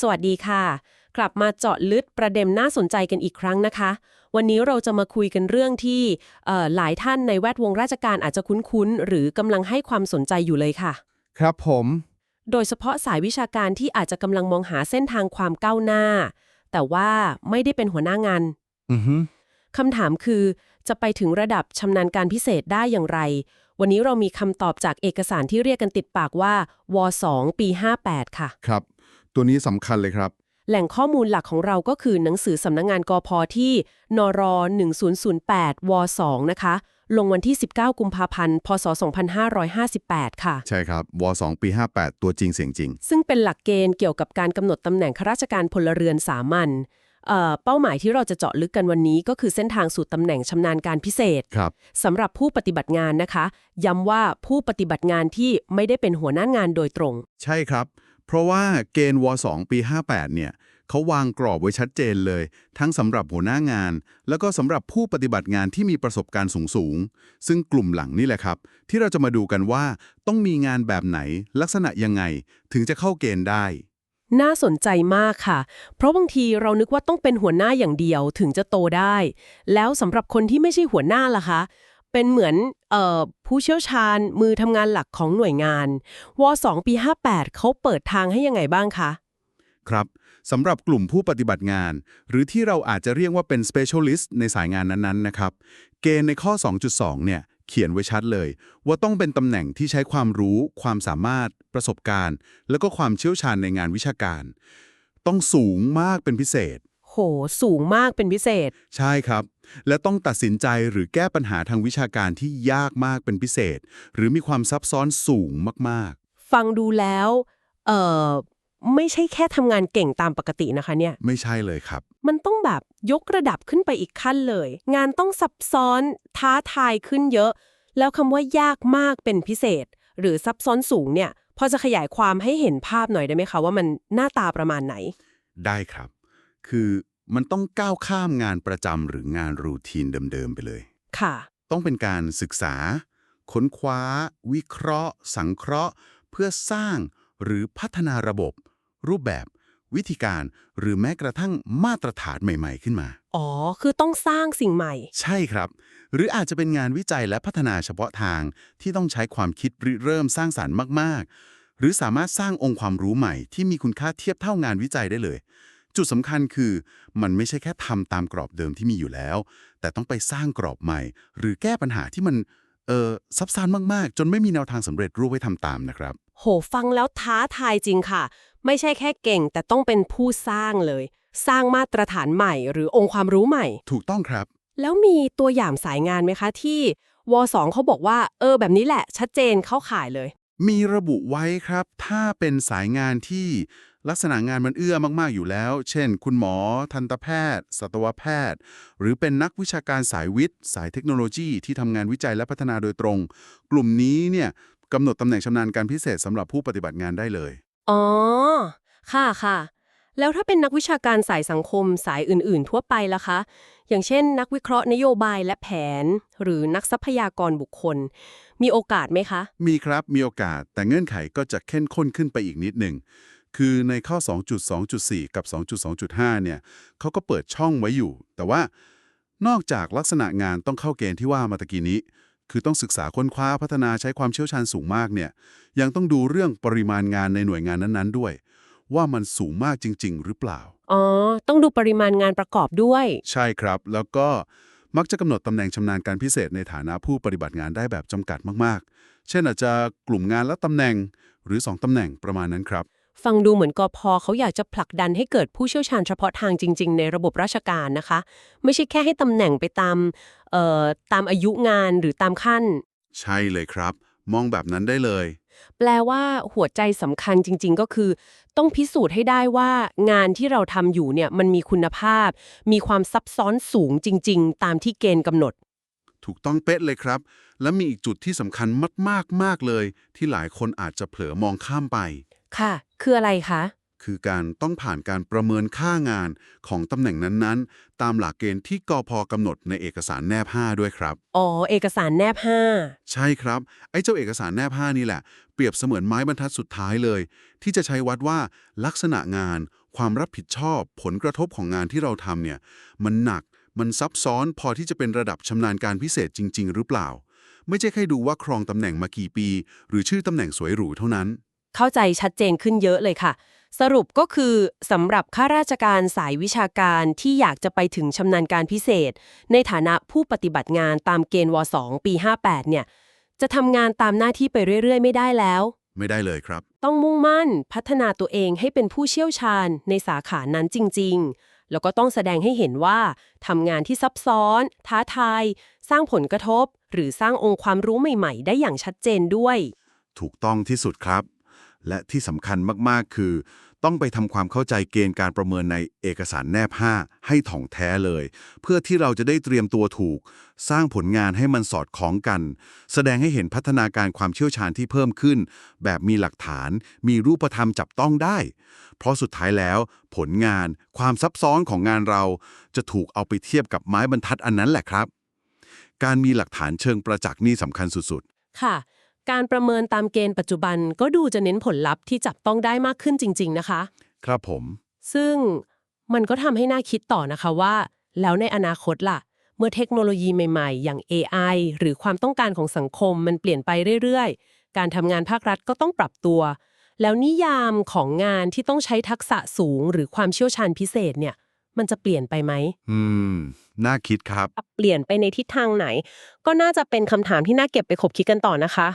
สวัสดีค่ะ กลับมาเจาะลึกประเด็นน่าสนใจกันอีกครั้งนะคะ วันนี้เราจะมาคุยกันเรื่องที่เอ่อหลายท่านในแวดวงราชการอาจจะคุ้นๆ หรือกำลังให้ความสนใจอยู่เลยค่ะ ครับผม โดยเฉพาะสายวิชาการที่อาจจะกำลังมองหาเส้นทางความก้าวหน้า แต่ว่าไม่ได้เป็นหัวหน้างานอือฮึคำถามคือจะไปถึงระดับชำนาญการพิเศษได้อย่างไร วันนี้เรามีคำตอบจากเอกสารที่เรียกกันติดปากว่าว2ปี 58 ค่ะ ครับ ตัวนี้สำคัญเลยครับ แหล่งข้อมูลหลักของเราก็คือหนังสือสำนักงงานกพที่นร1008ว2นะคะ ลงวันที่ 19 กุมภาพันธ์ พศ 2558 ค่ะ ใช่ครับว2ปี 58 ตัวจริงเสียงจริง ซึ่งเป็นหลักเกณฑ์เกี่ยวกับการกำหนดตำแหน่งข้าราชการพลเรือนสามัญเอ่อเป้าหมายที่เราจะเจาะลึกกันวันนี้ก็คือเส้นทางสู่ตำแหน่งชำนาญการพิเศษครับสำหรับผู้ปฏิบัติงานนะคะ ย้ำว่าผู้ปฏิบัติงานที่ไม่ได้เป็นหัวหน้างานโดยตรง ใช่ครับ เพราะว่าเกณฑ์ว2ปี 58 เนี่ยเขาวางกรอบไว้ชัดเจนเลย ทั้งสำหรับหัวหน้างาน แล้วก็สำหรับผู้ปฏิบัติงานที่มีประสบการณ์สูงๆซึ่งกลุ่มหลังนี่แหละครับ ที่เราจะมาดูกันว่าต้องมีงานแบบไหนลักษณะยังไง ถึงจะเข้าเกณฑ์ได้ น่าสนใจมากค่ะ เพราะบางทีเรานึกว่าต้องเป็นหัวหน้าอย่างเดียวถึงจะโตได้ แล้วสำหรับคนที่ไม่ใช่หัวหน้าล่ะคะ เป็นเหมือนออผู้เชี่ยวชาญมือทำงานหลักของหน่วยงานว2ปี 58 เขาเปิดทางให้ยังไงบ้างคะ ครับสำหรับกลุ่มผู้ปฏิบัติงาน หรือที่เราอาจจะเรียกว่าเป็น specialist ในสายงานนั้นๆนะครับ เกณฑ์ในข้อ 2.2 เนี่ยเขียนไว้ชัดเลย ว่าต้องเป็นตำแหน่งที่ใช้ความรู้ ความสามารถ ประสบการณ์ แล้วก็ความเชี่ยวชาญในงานวิชาการ ต้องสูงมากเป็นพิเศษ โห สูงมากเป็นพิเศษ ใช่ครับ และต้องตัดสินใจหรือแก้ปัญหาทางวิชาการที่ยากมากเป็นพิเศษ หรือมีความซับซ้อนสูงมากฟังดูแล้วเอ่อไม่ใช่แค่ทำงานเก่งตามปกตินะคะเนี่ยๆไม่ใช่เลยครับ มันต้องแบบยกระดับขึ้นไปอีกขั้นเลย งานต้องซับซ้อนท้าทายขึ้นเยอะ แล้วคำว่ายากมากเป็นพิเศษ หรือซับซ้อนสูงเนี่ยพอจะขยายความให้เห็นภาพหน่อยได้ไหมคะว่ามันหน้าตาประมาณไหน ได้ครับ คือ มันต้องก้าวข้ามงานประจำหรืองานรูทีนเดิมๆไปเลย ค่ะ ต้องเป็นการศึกษา ค้นคว้า วิเคราะห์ สังเคราะห์ เพื่อสร้างหรือพัฒนาระบบ รูปแบบ วิธีการ หรือแม้กระทั่งมาตรฐานใหม่ ๆ ขึ้นมา อ๋อ คือต้องสร้างสิ่งใหม่ ใช่ครับ หรืออาจจะเป็นงานวิจัยและพัฒนาเฉพาะทางที่ต้องใช้ความคิดริเริ่มสร้างสารรค์มากๆ หรือสามารถสร้างองค์ความรู้ใหม่ที่มีคุณค่าเทียบเท่างานวิจัยได้เลย จุดสำคัญคือ มันไม่ใช่แค่ทำตามกรอบเดิมที่มีอยู่แล้ว แต่ต้องไปสร้างกรอบใหม่ หรือแก้ปัญหาที่มันเอ่อซับซ้อนมากๆ จนไม่มีแนวทางสำเร็จรูปไว้ทำตามนะครับ โหฟังแล้วท้าทายจริงค่ะ ไม่ใช่แค่เก่ง แต่ต้องเป็นผู้สร้างเลย สร้างมาตรฐานใหม่ หรือองค์ความรู้ใหม่ ถูกต้องครับ แล้วมีตัวอย่างสายงานไหมคะที่วสองเขาบอกว่า เออ แบบนี้แหละ ชัดเจนเข้าข่ายเลย มีระบุไว้ครับ ถ้าเป็นสายงานที่ลักษณะงานมันเอื้อมาก ๆ อยู่แล้ว เช่น คุณหมอ ทันตแพทย์ สัตวแพทย์ หรือเป็นนักวิชาการสายวิทย์ สายเทคโนโลยีที่ทำงานวิจัยและพัฒนาโดยตรง กลุ่มนี้เนี่ยกำหนดตำแหน่งชำนาญการพิเศษสำหรับผู้ปฏิบัติงานได้เลย อ๋อ ค่ะค่ะ แล้วถ้าเป็นนักวิชาการสายสังคมสายอื่น ๆ ทั่วไปล่ะคะ อย่างเช่น นักวิเคราะห์นโยบายและแผน หรือนักทรัพยากรบุคคล มีโอกาสไหมคะ มีครับมีโอกาส แต่เงื่อนไขก็จะเข้มข้นขึ้นไปอีกนิดหนึ่งคือในข้อ 2.2.4 กับ 2.2.5 เนี่ยเขาก็เปิดช่องไว้อยู่ แต่ว่านอกจากลักษณะงานต้องเข้าเกณฑ์ที่ว่ามาตะกี้นี้ คือต้องศึกษาค้นคว้าพัฒนาใช้ความเชี่ยวชาญสูงมากเนี่ยยังต้องดูเรื่องปริมาณงานในหน่วยงานนั้นๆด้วย ว่ามันสูงมากจริง ๆ หรือเปล่า อ๋อ ต้องดูปริมาณงานประกอบด้วย ใช่ครับ แล้วก็มักจะกำหนดตำแหน่งชำนาญการพิเศษในฐานะผู้ปฏิบัติงานได้แบบจำกัดมากๆ เช่นอาจจะกลุ่มงานและตำแหน่งหรือ 2ตำแหน่งประมาณนั้นครับ ฟังดูเหมือนกอพอเขาอยากจะผลักดันให้เกิดผู้เชี่ยวชาญเฉพาะทางจริง ๆ ในระบบราชการนะคะ ไม่ใช่แค่ให้ตำแหน่งไปตามเอ่อตามอายุงานหรือตามขั้น ใช่เลยครับ มองแบบนั้นได้เลย แปลว่าหัวใจสำคัญจริง ๆ ก็คือ ต้องพิสูจน์ให้ได้ว่างานที่เราทำอยู่เนี่ยมันมีคุณภาพ มีความซับซ้อนสูงจริง ๆ ตามที่เกณฑ์กำหนด ถูกต้องเป๊ะเลยครับ และมีอีกจุดที่สำคัญมากๆมากเลย ที่หลายคนอาจจะเผลอมองข้ามไป ค่ะ คืออะไรคะ คือการต้องผ่านการประเมินค่างานของตำแหน่งนั้นๆ ตามหลักเกณฑ์ที่กพกำหนดในเอกสารแนบ 5 ด้วยครับ อ๋อ เอกสารแนบใช่ครับ ไอ้เจ้าเอกสารแนบ 5 นี่แหละ เปรียบเสมือนไม้บรรทัดสุดท้ายเลย ที่จะใช้วัดว่าลักษณะงาน ความรับผิดชอบ ผลกระทบของงานที่เราทำเนี่ย มันหนักมันซับซ้อนพอที่จะเป็นระดับชำนาญการพิเศษจริง ๆ หรือเปล่า ไม่ใช่แค่ดูว่าครองตำแหน่งมากี่ปี หรือชื่อตำแหน่งสวยหรูเท่านั้น5เข้าใจชัดเจนขึ้นเยอะเลยค่ะ สรุปก็คือสำหรับข้าราชการสายวิชาการที่อยากจะไปถึงชำนาญการพิเศษ ในฐานะผู้ปฏิบัติงานตามเกณฑ์ว2ปี 58 เนี่ย จะทำงานตามหน้าที่ไปเรื่อย ๆ ไม่ได้แล้ว ไม่ได้เลยครับ ต้องมุ่งมั่นพัฒนาตัวเองให้เป็นผู้เชี่ยวชาญในสาขานั้นจริง ๆ แล้วก็ต้องแสดงให้เห็นว่าทำงานที่ซับซ้อน ท้าทาย สร้างผลกระทบ หรือสร้างองค์ความรู้ใหม่ ๆ ได้อย่างชัดเจนด้วย ถูกต้องที่สุดครับ และที่สำคัญมากๆ คือ ต้องไปทำความเข้าใจเกณฑ์การประเมินในเอกสารแนบ 5 ให้ถ่องแท้เลย เพื่อที่เราจะได้เตรียมตัวถูก สร้างผลงานให้มันสอดคล้องกัน แสดงให้เห็นพัฒนาการความเชี่ยวชาญที่เพิ่มขึ้น แบบมีหลักฐาน มีรูปธรรมจับต้องได้ เพราะสุดท้ายแล้ว ผลงานความซับซ้อนของงานเรา จะถูกเอาไปเทียบกับไม้บรรทัดอันนั้นแหละครับ การมีหลักฐานเชิงประจักษ์นี่สำคัญสุดๆ ค่ะ การประเมินตามเกณฑ์ปัจจุบันก็ดูจะเน้นผลลัพธ์ที่จับต้องได้มากขึ้นจริง ๆ นะคะ ครับผม ซึ่งมันก็ทำให้น่าคิดต่อนะคะว่า แล้วในอนาคตล่ะ เมื่อเทคโนโลยีใหม่ๆ อย่าง AI หรือความต้องการของสังคมมันเปลี่ยนไปเรื่อยๆ การทำงานภาครัฐก็ต้องปรับตัว แล้วนิยามของงานที่ต้องใช้ทักษะสูง หรือความเชี่ยวชาญพิเศษเนี่ยมันจะเปลี่ยนไปไหม อืม น่าคิดครับ เปลี่ยนไปในทิศทางไหน ก็น่าจะเป็นคำถามที่น่าเก็บไปคบคิดกันต่อนะคะ